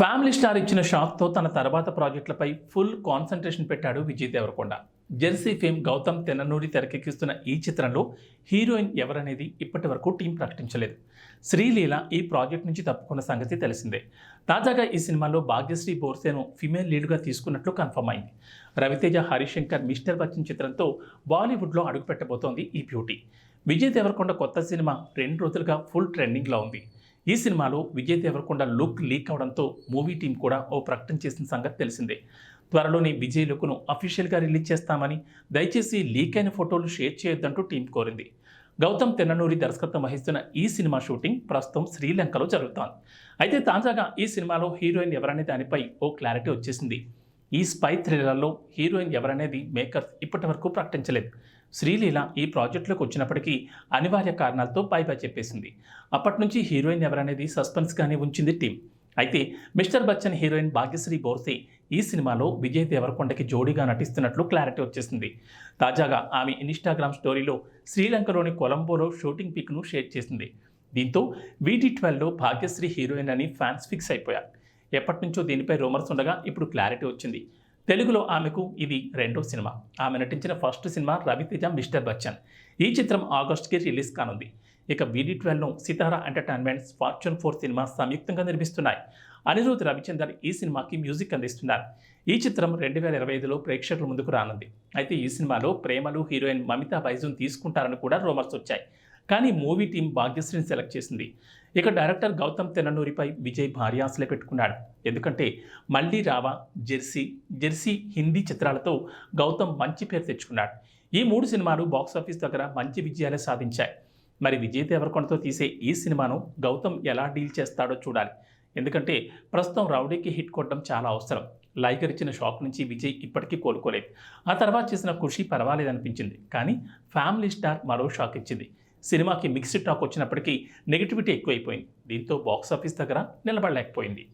Family star ఇచ్చిన షాక్తో తన తర్వాత ప్రాజెక్టులపై ఫుల్ కాన్సన్ట్రేషన్ పెట్టాడు విజయ్ దేవరకొండ. జెర్సీ ఫేమ్ గౌతమ్ తెన్ననూరి తెరకెక్కిస్తున్న ఈ చిత్రంలో హీరోయిన్ ఎవరనేది ఇప్పటి వరకు టీం ప్రకటించలేదు. శ్రీలీల ఈ ప్రాజెక్ట్ నుంచి తప్పుకున్న సంగతి తెలిసిందే. తాజాగా ఈ సినిమాలో భాగ్యశ్రీ బోర్సేను ఫిమేల్ లీడ్గా తీసుకున్నట్లు కన్ఫర్మ్ అయింది. రవితేజ హరిశంకర్ మిస్టర్ బచ్చన్ చిత్రంతో బాలీవుడ్లో అడుగుపెట్టబోతోంది ఈ బ్యూటీ. విజయ్ దేవరకొండ కొత్త సినిమా రెండు రోజులుగా ఫుల్ ట్రెండింగ్లో ఉంది. ఈ సినిమాలో విజయ్ దేవరకొండ లుక్ లీక్ అవడంతో మూవీ టీం కూడా ఓ ప్రకటన చేసిన సంగతి తెలిసిందే. త్వరలోనే విజయ్ లుక్ను అఫీషియల్గా రిలీజ్ చేస్తామని దయచేసి లీక్ అయిన ఫోటోలు షేర్ చేయొద్దంటూ టీం కోరింది. గౌతమ్ తెన్ననూరి దర్శకత్వం వహిస్తున్న ఈ సినిమా షూటింగ్ ప్రస్తుతం శ్రీలంకలో జరుగుతోంది. అయితే తాజాగా ఈ సినిమాలో హీరోయిన్ ఎవరనే దానిపై ఓ క్లారిటీ వచ్చేసింది. ఈ స్పై థ్రిల్లర్లో హీరోయిన్ ఎవరనేది మేకర్స్ ఇప్పటివరకు ప్రకటించలేదు. శ్రీలీల ఈ ప్రాజెక్టులోకి వచ్చినప్పటికీ అనివార్య కారణాలతో పై పై చెప్పేసింది. అప్పటి నుంచి హీరోయిన్ ఎవరనేది సస్పెన్స్గానే ఉంచింది టీం. అయితే మిస్టర్ బచ్చన్ హీరోయిన్ భాగ్యశ్రీ బోర్సే ఈ సినిమాలో విజయ్ దేవరకొండకి జోడీగా నటిస్తున్నట్లు క్లారిటీ వచ్చేసింది. తాజాగా ఆమె ఇన్స్టాగ్రామ్ స్టోరీలో శ్రీలంకలోని కొలంబోలో షూటింగ్ పిక్ను షేర్ చేసింది. దీంతో వీటి ట్వెల్వ్లో భాగ్యశ్రీ హీరోయిన్ అని ఫ్యాన్స్ ఫిక్స్ అయిపోయారు. ఎప్పటి నుంచో దీనిపై రూమర్స్ ఉండగా ఇప్పుడు క్లారిటీ వచ్చింది. తెలుగులో ఆమెకు ఇది రెండో సినిమా. ఆమె నటించిన ఫస్ట్ సినిమా రవితేజ మిస్టర్ బచ్చన్. ఈ చిత్రం ఆగస్ట్కి రిలీజ్ కానుంది. ఇక వీడి ట్వెల్వ్ను సితారా ఎంటర్టైన్మెంట్స్ ఫార్చ్యూన్ ఫోర్ సినిమా సంయుక్తంగా నిర్మిస్తున్నాయి. అనిరుద్ రవిచందర్ ఈ సినిమాకి మ్యూజిక్ అందిస్తున్నారు. ఈ చిత్రం రెండు వేల ఇరవై ఐదులో ప్రేక్షకుల ముందుకు రానుంది. అయితే ఈ సినిమాలో ప్రేమలు హీరోయిన్ మమితా బైజున్ తీసుకుంటారని కూడా రూమర్స్ వచ్చాయి. కానీ మూవీ టీం భాగ్యశ్రీని సెలెక్ట్ చేసింది. ఇక డైరెక్టర్ గౌతమ్ తెన్ననూరిపై విజయ్ భారీ ఆశలే పెట్టుకున్నాడు. ఎందుకంటే మళ్ళీ రావా జెర్సీ జెర్సీ హిందీ చిత్రాలతో గౌతమ్ మంచి పేరు తెచ్చుకున్నాడు. ఈ మూడు సినిమాలు బాక్సాఫీస్ దగ్గర మంచి విజయాలే సాధించాయి. మరి విజయ్ దేవరకొండతో తీసే ఈ సినిమాను గౌతమ్ ఎలా డీల్ చేస్తాడో చూడాలి. ఎందుకంటే ప్రస్తుతం రౌడీకి హిట్ కొట్టడం చాలా అవసరం. లైగర్ ఇచ్చిన షాక్ నుంచి విజయ్ ఇప్పటికీ కోలుకోలేదు. ఆ తర్వాత చేసిన ఖుషి పర్వాలేదనిపించింది. కానీ ఫ్యామిలీ స్టార్ మరో షాక్ ఇచ్చింది. సినిమాకి మిక్స్డ్ టాక్ వచ్చినప్పటికీ నెగిటివిటీ ఎక్కువైపోయింది. దీంతో బాక్సాఫీస్ దగ్గర నిలబడలేకపోయింది.